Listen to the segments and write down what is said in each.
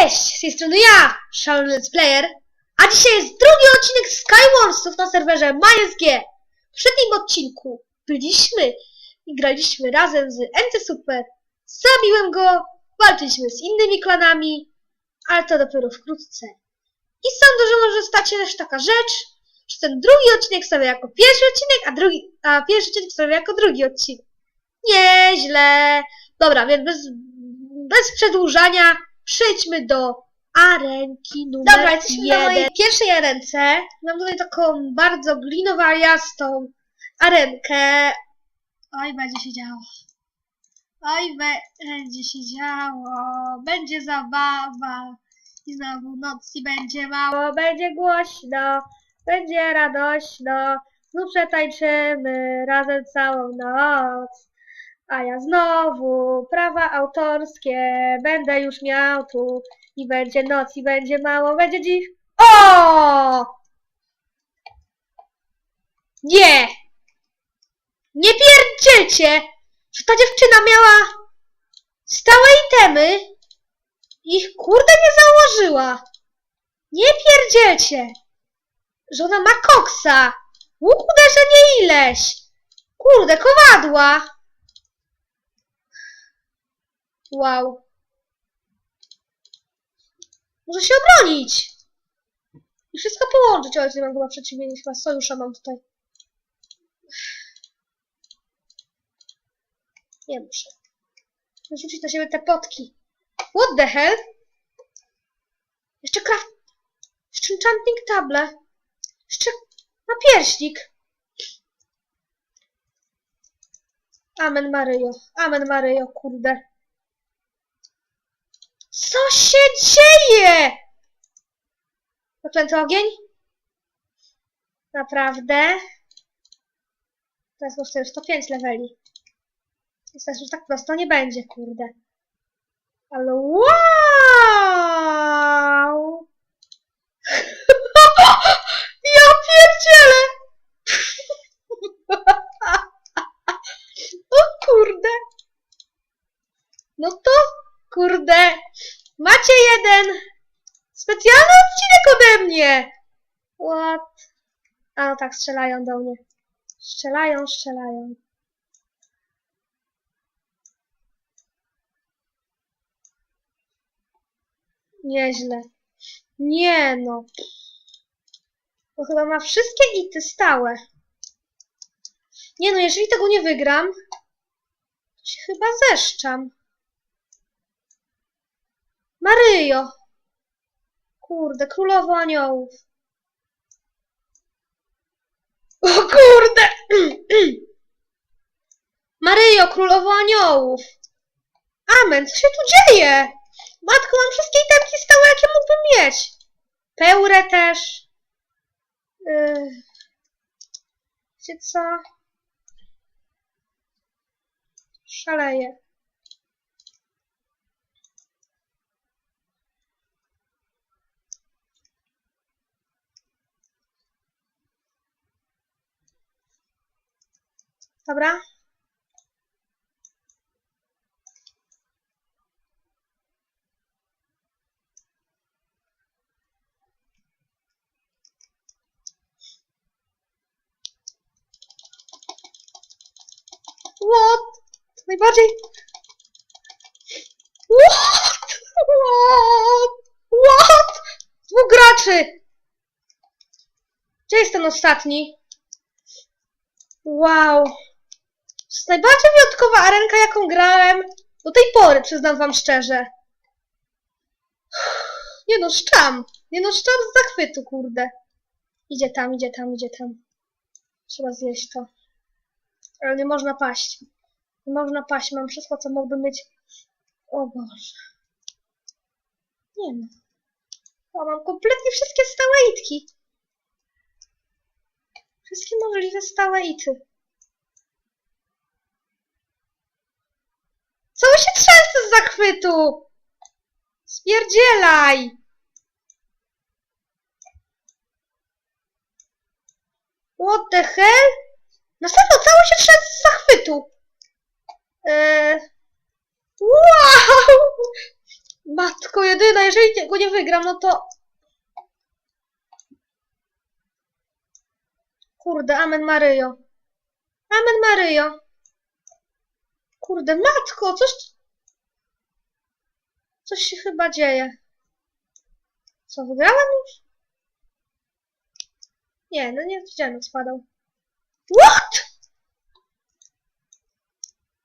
Cześć! Z tej strony ja, Szalony Let's Player, a dzisiaj jest drugi odcinek Skywarsów na serwerze MySG. W przednim odcinku byliśmy i graliśmy razem z NC Super. Zabiłem go, walczyliśmy z innymi klanami, ale to dopiero wkrótce. I sądzę, że może stać się też taka rzecz, że ten drugi odcinek stawię jako pierwszy odcinek, a, drugi, a pierwszy odcinek stawię jako drugi odcinek. Nieźle. Dobra, więc bez, bez przedłużania przejdźmy do arenki numer Dobra, jesteśmy jeden. na mojej pierwszej arence. Mam tutaj taką bardzo glinowariastą arenkę. Oj, będzie się działo. Oj, będzie się działo. Będzie zabawa. I znowu noc i będzie mało. Będzie głośno. Będzie radośno. Znów przetańczymy razem całą noc. A ja znowu prawa autorskie będę już miał tu. I będzie noc, i będzie mało, będzie dziś. O! Nie! Nie pierdzielcie, że ta dziewczyna miała stałe itemy ich kurde nie założyła. Nie pierdzielcie, że ona ma koksa. Łuk uderzenie ileś. Kurde, kowadła. Wow. Może się obronić. I wszystko połączyć. O, nie mam chyba przeciwnie, chyba sojusza mam tutaj. Nie muszę. Rzucić na siebie te potki. What the hell? Jeszcze kraft... Jeszcze enchanting table. Jeszcze napierśnik. Amen Maryjo. Amen Maryjo, kurde. Co się dzieje? Zaklęty ogień? Naprawdę? Teraz kosztuje 105 leveli. Więc teraz już tak prosto nie będzie, kurde. Ale wow! ja pierdzielę! o kurde! No to, kurde, macie jeden specjalny odcinek ode mnie! What? A no tak, strzelają do mnie. Strzelają, strzelają. Nieźle. Nie no. To chyba ma wszystkie ity stałe. Nie no, jeżeli tego nie wygram, to się chyba zeszczam. Maryjo. Kurde, królowo aniołów. O kurde! Maryjo, królowo aniołów. Amen, co się tu dzieje? Matko, mam wszystkie itemki stałe, jakie mógłbym mieć. Pełrę też. Yy. Wiecie co? Szaleję. Dobra. What? Najbardziej... What? What? What? Dwóch graczy! Gdzie jest ten ostatni? Wow. Jest najbardziej wyjątkowa arenka, jaką grałem do tej pory, przyznam wam szczerze. Nie no, szczam. Nie no, szczam z zachwytu, kurde. Idzie tam, idzie tam, idzie tam. Trzeba zjeść to. Ale nie można paść. Nie można paść, mam wszystko, co mógłbym mieć. O Boże. Nie no. O, mam kompletnie wszystkie stałe itki. Wszystkie możliwe stałe ity. Cały się trzęsę z zachwytu! Spierdzielaj! What the hell? Na serio, cały się trzęsę z zachwytu! Eee... Wow! Matko Matko jedyna, jeżeli go nie wygram, no to... Kurde, amen Maryjo. Amen Maryjo. Kurde, matko, coś... Coś się chyba dzieje. Co, wygrałem już? Nie, no nie widziałem jak spadał. What?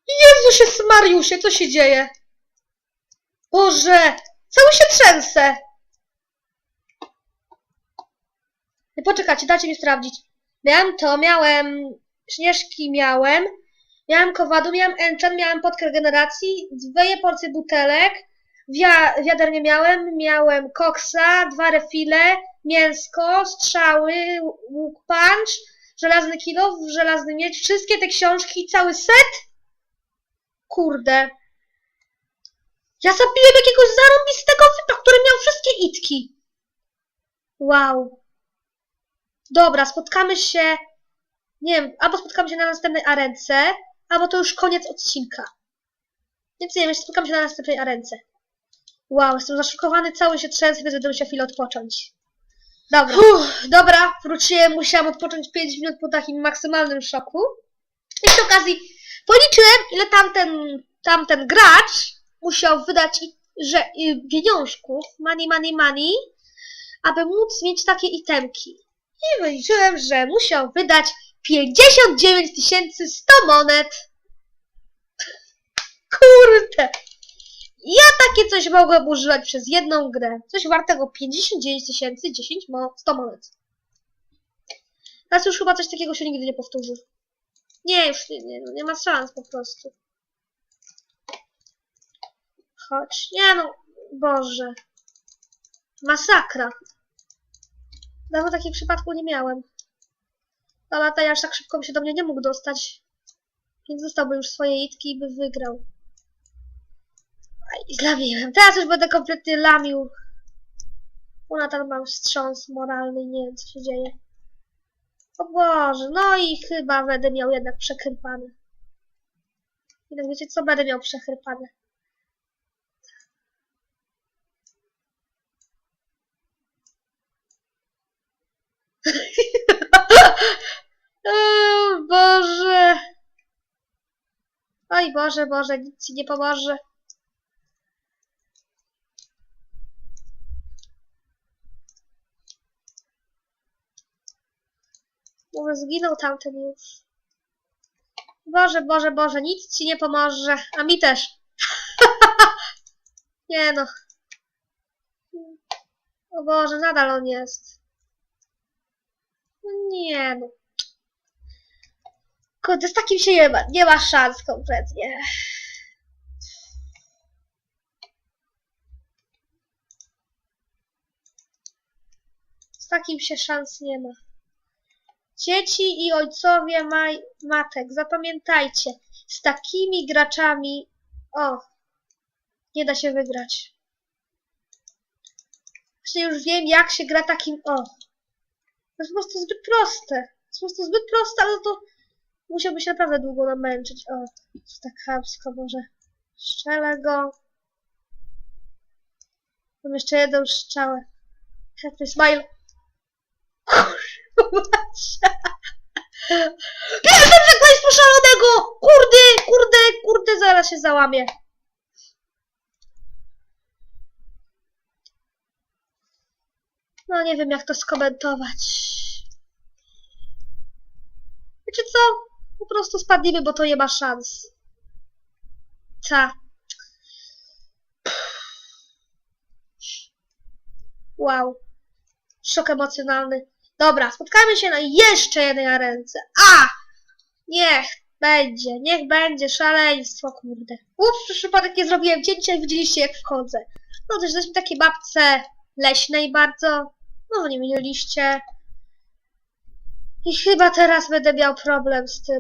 Jezusie Mariusie, co się dzieje? Boże, cały się trzęsę. Poczekajcie, dajcie mi sprawdzić. Miałem to, miałem śnieżki, miałem, miałem kowadło, miałem enchant, miałem podkę regeneracji, dwie porcje butelek, wia wiader nie miałem, miałem koksa, dwa refile, mięsko, strzały, łuk punch, żelazny kilo, żelazny miecz, wszystkie te książki, cały set? Kurde. Ja zabiłem jakiegoś zarąbistego typa, który miał wszystkie itki. Wow. Dobra, spotkamy się, nie wiem, albo spotkamy się na następnej arence, albo to już koniec odcinka. Więc nie wiem, spotkamy się na następnej arence. Wow, jestem zaszokowany, cały się trzęsę, więc będę musiał chwilę odpocząć. Dobra, Uff, dobra, wróciłem, musiałam odpocząć 5 minut po takim maksymalnym szoku. I przy okazji policzyłem, ile tamten, tamten gracz musiał wydać że, i pieniążków, money, money, money, aby móc mieć takie itemki. I wyliczyłem, że musiał wydać 59 100 monet. Kurde! Ja takie coś mogłem używać przez jedną grę. Coś wartego 59 tysięcy 10 mo 100 monet. Teraz już chyba coś takiego się nigdy nie powtórzy. Nie, już nie, nie, nie ma szans po prostu. Chodź. Nie no, Boże. Masakra. Dawno takiego przypadku nie miałem. Ale ten aż tak szybko by się do mnie nie mógł dostać. Więc zostałby już swoje itki i by wygrał. Aj, zlamiłem. Teraz już będę kompletnie lamił. Ona tam mam wstrząs moralny i nie wiem co się dzieje. O Boże, no i chyba będę miał jednak przechrypane. Jednak wiecie co? Będę miał przechrypane. o Boże. Oj Boże, Boże, nic ci nie pomoże. Może zginął tamten już. Boże, Boże, Boże, nic ci nie pomoże. A mi też. nie no. O Boże, nadal on jest. No nie no. Kurde, z takim się nie ma, nie ma szans kompletnie. Z takim się szans nie ma. Dzieci i ojcowie maj, matek, zapamiętajcie, z takimi graczami, o, nie da się wygrać. Właśnie już wiem, jak się gra takim, o. To jest po prostu zbyt proste. To jest po prostu zbyt proste, ale to musiałby się naprawdę długo namęczyć. O, tak chamsko może. Strzelę go. Mam jeszcze jedną strzałę. Happy smile. Kurwa. Pierwszy przekleństwo szalonego! Kurde, kurde, kurde, zaraz się załamie. No nie wiem jak to skomentować. Wiecie co? Po prostu spadniemy, bo to nie ma szans. Ta. Wow. Szok emocjonalny. Dobra, spotkajmy się na jeszcze jednej arence. A! Niech będzie, niech będzie szaleństwo, kurde. Przez przypadek nie zrobiłem cięcia i widzieliście jak wchodzę. No też jesteśmy takie babce leśnej bardzo. No nie minęliście. I chyba teraz będę miał problem z tym.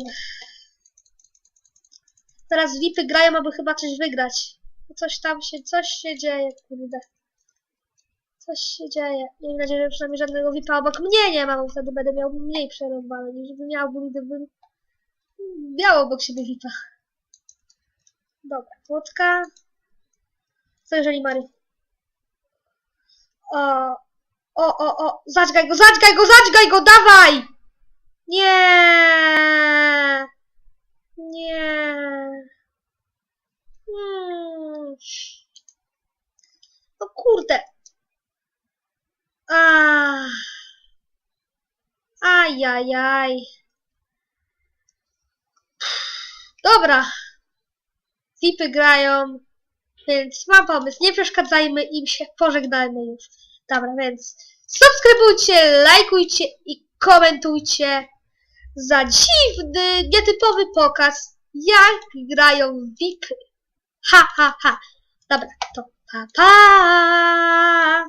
Teraz VIPy grają, aby chyba coś wygrać. Coś tam się, coś się dzieje, kurde. Coś się dzieje. Miejmy nadzieję, że przynajmniej żadnego VIPa obok mnie nie ma, bo wtedy będę miał mniej przerąbane niż by miałbym, gdybym miał obok siebie VIPa. Dobra, płotka. Co jeżeli Mary? O, o, o, o, go, zadźgaj go, zadźgaj go, dawaj! Nie! Nie! Hmm. No kurde. Ah. Ajajaj. Dobra. Zipy grają, więc mam pomysł. Nie przeszkadzajmy im się, pożegnajmy już. Dobra, więc subskrybujcie, lajkujcie i komentujcie za dziwny, nietypowy pokaz, jak grają VIPy. Ha, ha, ha. Dobra, to pa, pa.